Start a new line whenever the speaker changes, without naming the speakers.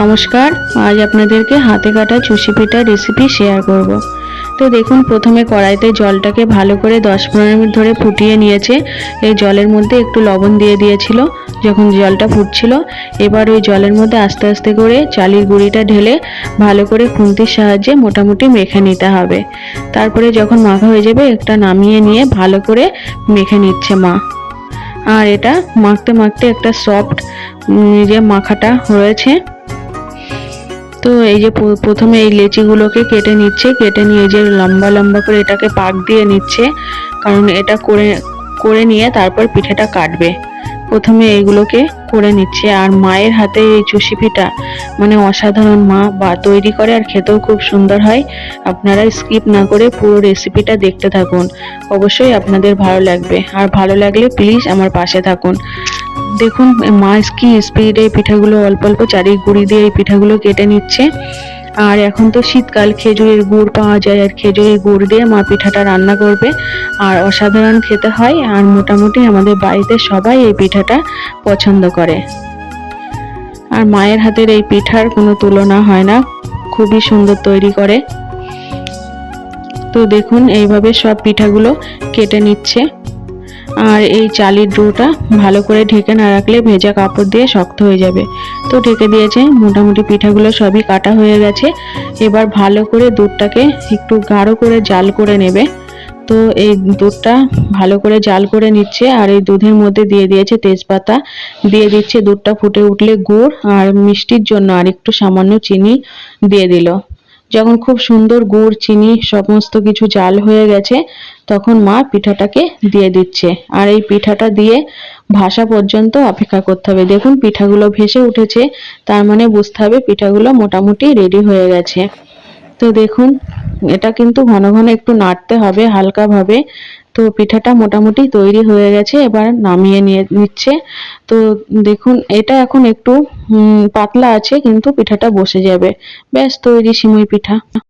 নমস্কার, আজ আপনাদেরকে হাতে কাটা চুষি পিঠার রেসিপি শেয়ার করব। তো দেখুন, প্রথমে কড়াইতে জলটাকে ভালো করে দশ পনেরো মিনিট ধরে ফুটিয়ে নিয়েছে। এই জলের মধ্যে একটু লবণ দিয়ে দিয়েছিল, যখন জলটা ফুটছিল। এবার ওই জলের মধ্যে আস্তে আস্তে করে চালের গুঁড়িটা ঢেলে ভালো করে খুন্তির সাহায্যে মোটামুটি মেখে নিতে হবে। তারপরে যখন মাখা হয়ে যাবে, একটা নামিয়ে নিয়ে ভালো করে মেখে নিচ্ছে মা। আর এটা মাখতে মাখতে একটা সফট যে মাখাটা হয়েছে তো এই যে প্রথমে এই লেচিগুলোকে কেটে নিচ্ছে, কেটে নিয়ে যে লম্বা লম্বা করে এটাকে পাক দিয়ে নিচ্ছে, কারণ এটা করে করে নিয়ে তারপর পিঠাটা কাটবে। প্রথমে এইগুলোকে করে নিচ্ছে। আর মায়ের হাতে এই চুষি পিঠা মানে অসাধারণ মা বা তৈরি করে আর খেতেও খুব সুন্দর হয়। আপনারা স্কিপ না করে পুরো রেসিপিটা দেখতে থাকুন। অবশ্যই আপনাদের ভালো লাগবে। আর ভালো লাগলে প্লিজ আমার পাশে থাকুন। দেখুন মা কি স্পিডে এই পিঠাগুলো অল্প অল্প চারি গুঁড়ি দিয়ে এই পিঠাগুলো কেটে নিচ্ছে। আর এখন তো শীতকাল, খেজুরের গুড় পাওয়া যায়, আর খেজুরের গুড় দিয়ে মা পিঠাটা রান্না করবে। আর অসাধারণ খেতে হয়, আর মোটামুটি আমাদের বাড়িতে সবাই এই পিঠাটা পছন্দ করে। আর মায়ের হাতের এই পিঠার কোনো তুলনা হয় না, খুবই সুন্দর তৈরি করে। তো দেখুন, এইভাবে সব পিঠাগুলো কেটে নিচ্ছে। আর এই চালের ডোটা ভালো করে ঢেকে না রাখলে ভেজা কাপড় দিয়ে শক্ত হয়ে যাবে। তো ঢেকে দিয়েছে, মোটামুটি পিঠাগুলো সবই কাটা হয়ে গেছে। এবার ভালো করে দুধটাকে একটু গাঢ় করে জাল করে নেবে। তো এই দুধটা ভালো করে জাল করে নিচ্ছে আর এই দুধের মধ্যে দিয়ে দিয়েছে তেজপাতা। দিয়ে দিচ্ছে দুধটা ফুটে উঠলে গুড় আর মিষ্টির জন্য আর একটু সামান্য চিনি দিয়ে দিল। যখন খুব সুন্দর গুড়, চিনি সমস্ত কিছু জাল হয়ে গেছে, তখন মা পিঠাটাকে দিয়ে দিচ্ছে। আর এই পিঠাটা দিয়ে ভাসা পর্যন্ত অপেক্ষা করতে হবে। দেখুন, পিঠাগুলো ভেসে উঠেছে, তার মানে বুঝতে হবে পিঠাগুলো মোটামুটি রেডি হয়ে গেছে। তো দেখুন, এটা কিন্তু ঘন ঘন একটু নাড়তে হবে, হালকাভাবে। তো পিঠাটা মোটামুটি তৈরি হয়ে গেছে, এবার নামিয়ে নিয়ে নিচ্ছে। তো দেখুন, এটা এখন একটু পাতলা আছে, কিন্তু পিঠাটা বসে যাবে। ব্যাস, তৈরি সিমুই পিঠা।